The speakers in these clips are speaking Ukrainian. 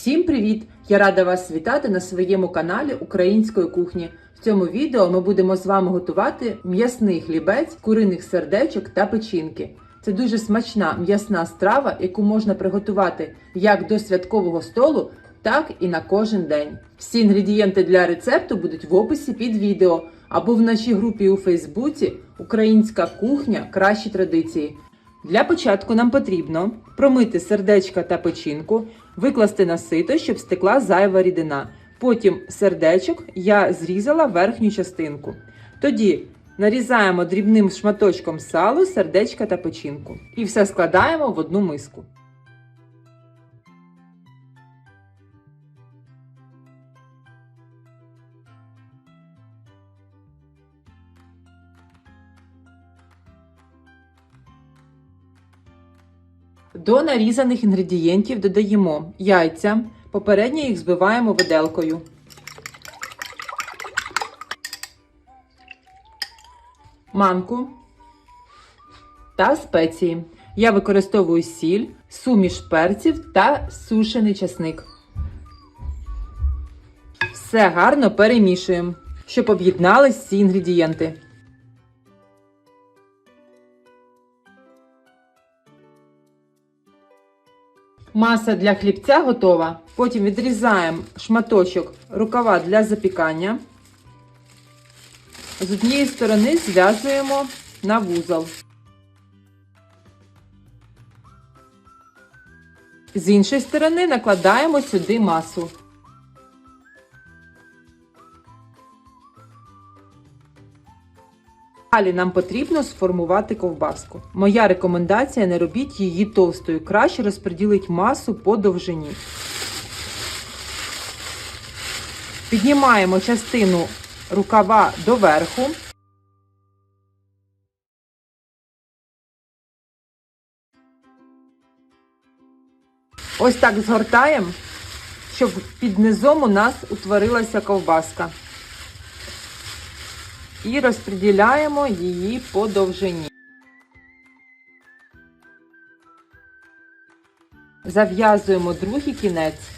Всім привіт! Я рада вас вітати на своєму каналі Української кухні. В цьому відео ми будемо з вами готувати м'ясний хлібець, куриних сердечок та печінки. Це дуже смачна м'ясна страва, яку можна приготувати як до святкового столу, так і на кожен день. Всі інгредієнти для рецепту будуть в описі під відео або в нашій групі у Фейсбуці Українська кухня кращі традиції. Для початку нам потрібно промити сердечка та печінку, викласти на сито, щоб стекла зайва рідина. Потім сердечок я зрізала верхню частинку. Тоді нарізаємо дрібним шматочком салу, сердечка та печінку. І все складаємо в одну миску. До нарізаних інгредієнтів додаємо яйця. Попередньо їх збиваємо виделкою. Манку та спеції. Я використовую сіль, суміш перців та сушений часник. Все гарно перемішуємо, щоб об'єднались всі інгредієнти. Маса для хлібця готова. Потім відрізаємо шматочок рукава для запікання. З однієї сторони зв'язуємо на вузол. З іншої сторони накладаємо сюди масу. Далі нам потрібно сформувати ковбаску. Моя рекомендація не робіть її товстою, краще розподілить масу по довжині. Піднімаємо частину рукава доверху. Ось так згортаємо, щоб під низом у нас утворилася ковбаска і розподіляємо її по довжині. Зав'язуємо другий кінець.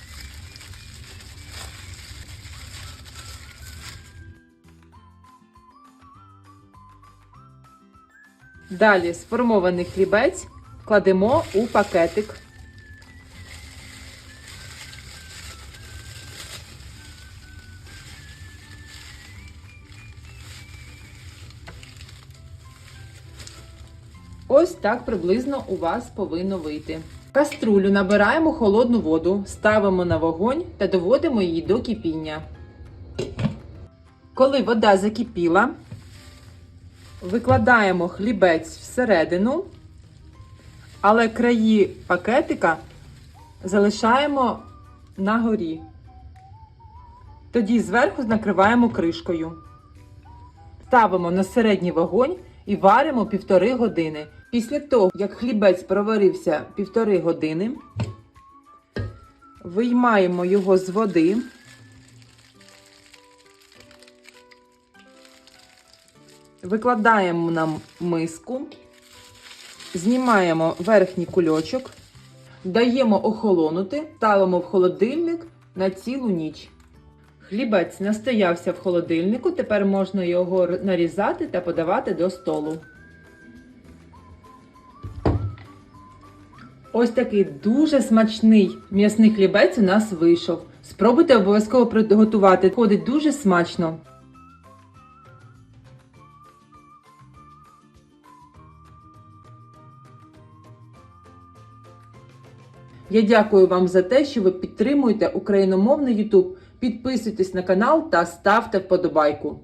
Далі сформований хлібець кладемо у пакетик. Ось так приблизно у вас повинно вийти. Каструлю набираємо холодну воду, ставимо на вогонь та доводимо її до кипіння. Коли вода закипіла, викладаємо хлібець всередину, але краї пакетика залишаємо на горі. Тоді зверху накриваємо кришкою. Ставимо на середній вогонь і варимо півтори години. Після того, як хлібець проварився півтори години, виймаємо його з води. Викладаємо на миску, знімаємо верхній кульочок, даємо охолонути, ставимо в холодильник на цілу ніч. Хлібець настоявся в холодильнику, тепер можна його нарізати та подавати до столу. Ось такий дуже смачний м'ясний хлібець у нас вийшов. Спробуйте обов'язково приготувати. Ходить дуже смачно. Я дякую вам за те, що ви підтримуєте україномовний YouTube. Підписуйтесь на канал та ставте вподобайку.